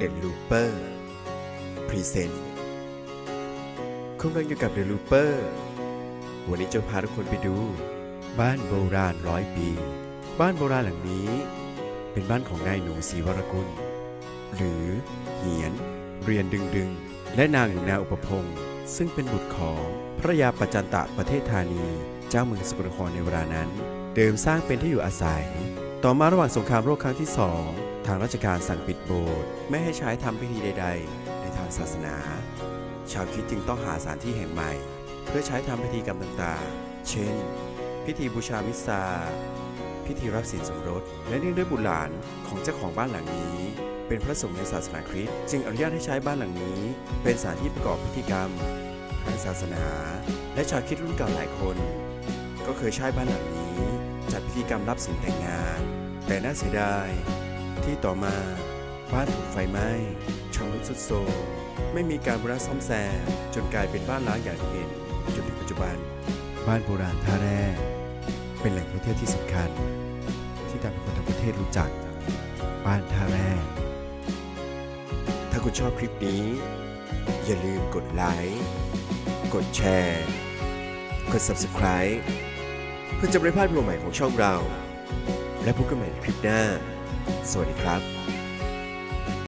The Looper Present คุณกำลังอยู่กับ The Looper วันนี้จะพาทุกคนไปดู บ้านโบราณร้อยปี บ้านโบราณหลังนี้ เป็นบ้านของนายหนูศรีวรกุล หรือเหียน เรียนดึงดึง และนางหนูนาอุปพงศ์ซึ่งเป็นบุตรของพระยาประจันตะประเทศธานี เจ้าเมืองสกลนครในเวลานั้น เดิมสร้างเป็นที่อยู่อาศัย ต่อมาระหว่างสงครามโลกครั้งที่สอง ทางราชการสั่งปิดโบสถ์ไม่ให้ใช้ทำพิธีใด ๆ ในทางศาสนา ชาวคริดจึงต้องหาสถานที่แห่งใหม่ เพื่อใช้ทำพิธีกรรมต่างๆ เช่น พิธีบูชามิสซา พิธีรับสินสมรส และเนื่องด้วยบุตรหลานของเจ้าของบ้านหลังนี้ เป็นพระสงฆ์ในศาสนาคริสต์จึงอนุญาตให้ใช้บ้านหลังนี้ เป็นสถานที่ประกอบพิธีกรรมทางศาสนา และชาวคริดรุ่นเก่าหลายคน ก็เคยใช้บ้านหลังนี้ จัดพิธีกรรมรับสินแต่งงาน แต่น่าเสียดาย ที่ต่อมาบ้านถูกไฟไหม้ชำรุดทรุดโทรมไม่มีการบูรณะซ่อมแซมจนกลายเป็นบ้านล้างอย่างที่เห็นจนถึงปัจจุบัน บ้านโบราณท่าแร่เป็นแหล่งท่องเที่ยวที่สำคัญ ที่ทำให้คนทั้งประเทศรู้จัก บ้านท่าแร่ถ้าคุณชอบคลิปนี้ อย่าลืมกดไลค์กดแชร์ กด Subscribe เพื่อจะไม่พลาดวิดีโอใหม่ของช่องเรา และพบกันใหม่ในคลิปหน้า สวัสดีครับ